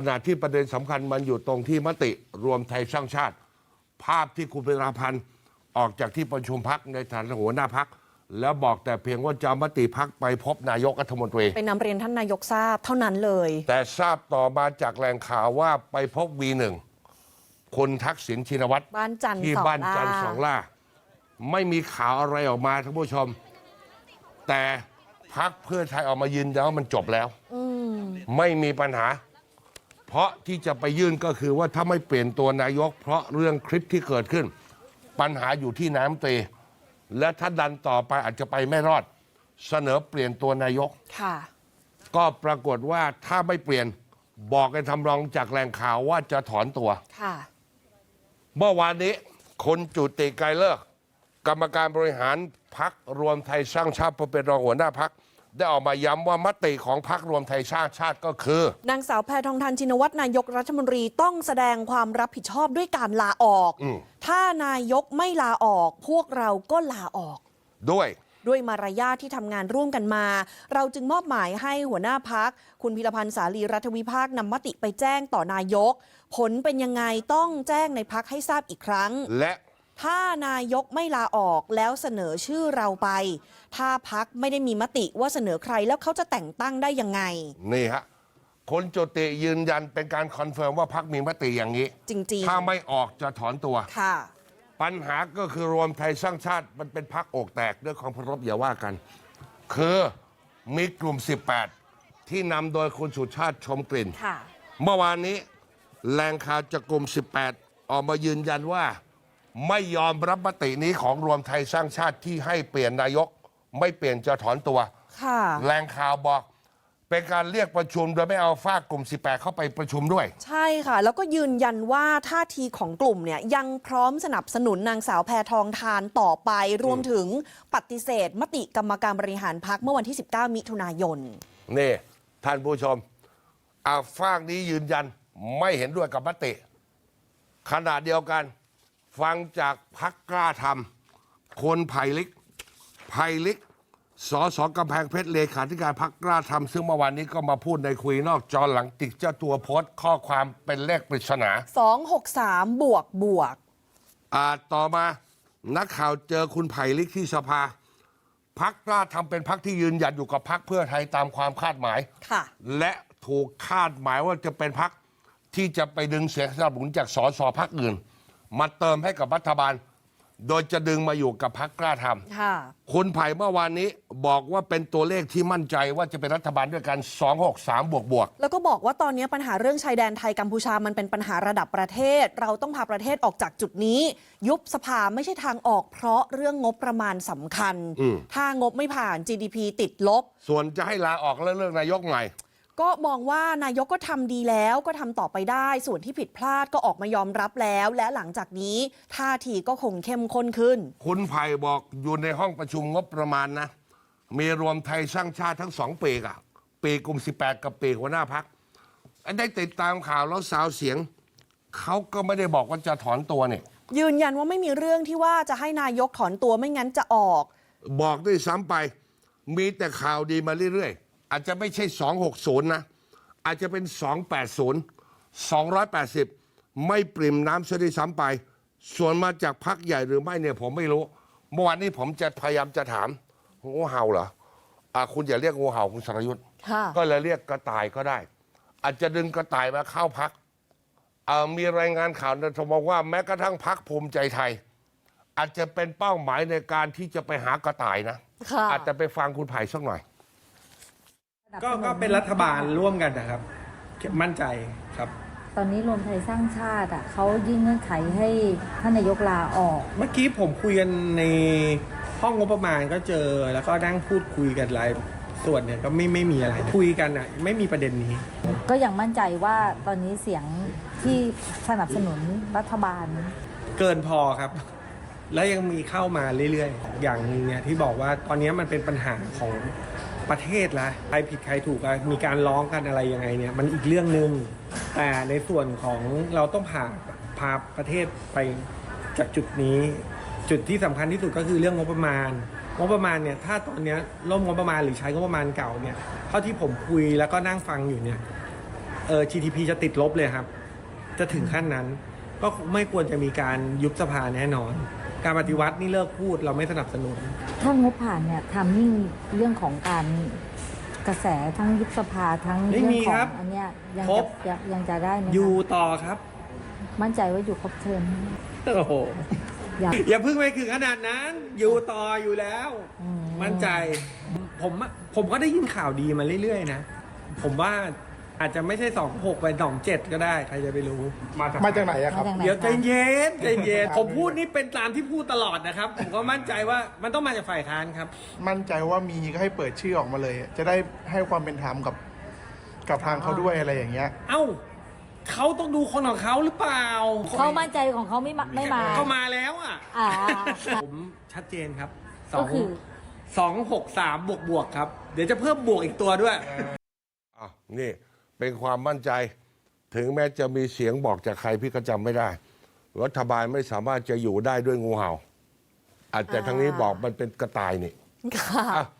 ขณะที่ประเด็นสำคัญมันอยู่ตรงที่มติรวมไทยสร้างชาติ ภาพที่คุณเป็นราพันธ์ออกจากที่ประชุมพักในฐานะหัวหน้าพัก แล้วบอกแต่เพียงว่าจะเอามติพักไปพบนายกรัฐมนตรี ไปนำเรียนท่านนายกทราบเท่านั้นเลย แต่ทราบต่อมาจากแหล่งข่าวว่าไปพบวีหนึ่งคนทักษิณชินวัตรบ้านจันทร์ที่สองบ้านจันทร์ล่าสองล่า ไม่มีข่าวอะไรออกมาท่านผู้ชม แต่พักเพื่อไทยออกมายืนยันว่ามันจบแล้วอืมไม่มีปัญหา เพราะที่จะไปยื่นก็คือว่าถ้าไม่เปลี่ยนตัวนายก เพราะเรื่องคลิปที่เกิดขึ้น ปัญหาอยู่ที่น้ำตรีและถ้าดันต่อไปอาจจะไปไม่รอด เสนอเปลี่ยนตัวนายก ค่ะ ก็ปรากฏว่าถ้าไม่เปลี่ยนบอกกันทำรองจากแหล่งข่าวว่าจะถอนตัว ค่ะ เมื่อวานนี้คนจุติไกรเลิกษ์กรรมการบริหารพักรวมไทยสร้างชาติเป็นรองหัวหน้าพัก ได้ออกมาย้ำว่ามติของพักรวมไทยสร้างชาติก็คือ นางสาวแพทองทานชินวัตรนายกรัฐมนตรีต้องแสดงความรับผิดชอบด้วยการลาออก อืม ถ้านายกไม่ลาออก พวกเราก็ลาออก ด้วย ด้วยมารยาทที่ทำงานร่วมกันมา เราจึงมอบหมายให้หัวหน้าพัก คุณพิรพันธ์สาลีรัฐวิภาคนำมติไปแจ้งต่อนายก ผลเป็นยังไงต้องแจ้งในพักให้ทราบอีกครั้ง และ ถ้านายกไม่ลาออกแล้วเสนอชื่อเราไป ถ้าพักไม่ได้มีมติว่าเสนอใครแล้วเขาจะแต่งตั้งได้ยังไง นี่ฮะคนจุติยืนยันเป็นการคอนเฟิร์มว่าพักมีมติอย่างนี้ จริงถ้าไม่ออกจะถอนตัวๆค่ะ ปัญหาก็คือรวมไทยสร้างชาติมันเป็นพักอกแตกด้วยความเคารพอย่าว่ากัน คือมีกลุ่ม 18 ที่นำโดยคุณสุชาติชมกลิ่น ค่ะ เมื่อวานนี้แหล่งข่าวจากกลุ่ม 18 ออกมายืนยันว่า ไม่ยอมรับมตินี้ของรวมไทยสร้างชาติที่ให้เปลี่ยนนายก ไม่เปลี่ยนจะถอนตัว ค่ะแหล่งข่าวบอก เป็นการเรียกประชุมโดยไม่เอาฝากกลุ่ม 18 เข้าไปประชุมด้วย ใช่ค่ะ แล้วก็ยืนยันว่าท่าทีของกลุ่มเนี่ยยังพร้อมสนับสนุนนางสาวแพทองทานต่อไปรวมถึงปฏิเสธ มติกรรมการบริหารพักเมื่อวันที่ 19 มิถุนายน นี่ ท่านผู้ชมอาฝากนี้ยืนยันไม่เห็นด้วยกับมติขณะเดียวกัน ฟังจากพักกล้าทำคนไผ่ลิกไผ่ลิกสอสอกำแพงเพชรเลขาธิการพักกล้าทำซึ่งเมื่อวานนี้ก็มาพูดในคุยนอกจอหลังติดเจ้าตัวโพสต์ข้อความเป็นเลขปริศนา 263 บวกบวก อ่าต่อมานักข่าวเจอคุณไผ่ลิกที่สภาพักกล้าทำเป็นพักที่ยืนหยัดอยู่กับพักเพื่อไทยตามความคาดหมาย ค่ะ และถูกคาดหมายว่าจะเป็นพักที่จะไปดึงเสียงสนับสนุนจากสสพักอื่น มาเติมให้กับรัฐบาล โดยจะดึงมาอยู่กับพักกล้าทค่ะำคุณไผ่เมื่อวานนี้บอกว่าเป็นตัวเลขที่มั่นใจว่าจะเป็นรัฐบาลด้วยกัน 263 บวกบวก แล้วก็บอกว่าตอนนี้ปัญหาเรื่องชายแดนไทยกัมพูชามันเป็นปัญหาระดับประเทศ เราต้องพาประเทศออกจากจุดนี้ ยุบสภาไม่ใช่ทางออกเพราะเรื่องงบประมาณสำคัญ อืม ถ้างบไม่ผ่าน GDP ติดลบ ส่วนจะให้ลาออกแล้วเลือกนายกใหม่ ก็มองว่านายกก็ทำดีแล้วก็ทำต่อไปได้ ส่วนที่ผิดพลาดก็ออกมายอมรับแล้ว และหลังจากนี้ท่าทีก็คงเข้มข้นขึ้น คุณไผ่บอกอยู่ในห้องประชุมงบประมาณนะ มีรวมไทยสร้างชาติทั้งสองปีกอะปีกลุ่ม18 กับปีกหัวหน้าพักได้ติดตามข่าวแล้วสาวเสียง เขาก็ไม่ได้บอกว่าจะถอนตัวเนี่ย ยืนยันว่าไม่มีเรื่องที่ว่าจะให้นายกถอนตัวไม่งั้นจะออก บอกด้วยซ้ำไป มีแต่ข่าวดีมาเรื่อยๆ อาจจะไม่ใช่ 260 นะ อาจจะเป็น 280 280 ไม่ปริมน้ำซะด้วยซ้ำไป ส่วนมาจากพักใหญ่หรือไม่เนี่ยผมไม่รู้ เมื่อวานนี้ผมจะพยายามจะถามงูเห่าเหรออะคุณอย่าเรียกงูเห่าคุณสรยุทธ์ค่ะก็เลยเรียกกระต่ายก็ได้ อาจจะดึงกระต่ายมาเข้าพักมีรายงานข่าวนะทบอกว่าแม้กระทั่งพักภูมิใจไทย อาจจะเป็นเป้าหมายในการที่จะไปหากระต่ายนะค่ะอาจจะไปฟังคุณไผ่สักหน่อย ก็ก็เป็นรัฐบาลร่วมกันนะครับมั่นใจครับ ตอนนี้รวมไทยสร้างชาติอะเขายื่นเงื่อนไขให้ท่านนายกลาออก เมื่อกี้ผมคุยกันในห้องงบประมาณก็เจอแล้วก็นั่งพูดคุยกันหลายส่วนเนี่ยก็ไม่ไม่มีอะไรคุยกันอะไม่มีประเด็นนี้ ก็ยังมั่นใจว่าตอนนี้เสียงที่สนับสนุนรัฐบาล เกินพอครับ แล้วยังมีเข้ามาเรื่อยๆ อย่างหนึงเนี่ยที่บอกว่าตอนนี้มันเป็นปัญหาของ ประเทศละใครผิดใครถูกอะมีการร้องกันอะไรยังไงเนี่ยมันอีกเรื่องหนึ่งแต่ในส่วนของเราต้องพาพาประเทศไปจากจุดนี้ จุดที่สำคัญที่สุดก็คือเรื่องงบประมาณงบประมาณเนี่ยถ้าตอนนี้ล่มงบประมาณหรือใช้งบประมาณเก่าเนี่ยเท่าที่ผมคุยแล้วก็นั่งฟังอยู่เนี่ยเออ GDP จะติดลบเลยครับ จะถึงขั้นนั้น ก็ไม่ควรจะมีการยุบสภาแน่นอน การปฏิวัตินี่เลิกพูดเราไม่สนับสนุน ถ้างบผ่านเนี่ยทำยิ่งเรื่องของการกระแสทั้งยุบสภาทั้งไม่เรื่องมีขอครับงอันเนี้ยยังครจะบยังยังจะได้ไหมคะอยู่ต่อครับมั่นใจว่าอยู่ครบเทอมโอ้โหอยาก อย่าเพิ่งไปถึงขนาดนั้น อยู่ต่ออยู่แล้ว อืม มั่นใจ ผมอะผมก็ได้ยินข่าวดีมาเรื่อยๆนะ ผมว่า อาจจะไม่ใช่สองหกไปสองเจ็ดก็ได้ใครจะไปรู้ มาจากไหนอะครับ มาจากไหน เดี๋ยวใจคะเย็นใจเย็นผมพูดนี่เป็นตามที่พูดตลอดนะครับ ผมก็มั่นใจว่ามันต้องมาจากฝ่ายค้านครับ มั่นใจว่ามีก็ให้เปิดชื่อออกมาเลย จะได้ให้ความเป็นธรรมกับ กับทางเขาด้วยอะไรอย่างเงี้ย เอ้าเขาต้องดูคนของเขาหรือเปล่าเขามั่นใจของเขาไม่มาไม่มาเขามาแล้วอะ อ่า ผมชัดเจนครับสก็องคือ สองหกสามบวกบวกๆครับ เดี๋ยวจะเพิ่มบวกอีกตัวด้วย อะนี่ เป็นความมั่นใจ ถึงแม้จะมีเสียงบอกจากใครพี่ก็จำไม่ได้ รัฐบาลไม่สามารถจะอยู่ได้ด้วยงูเห่าอาจจะทางนี้บอกมันเป็นกระต่ายนี่ค่ะอะ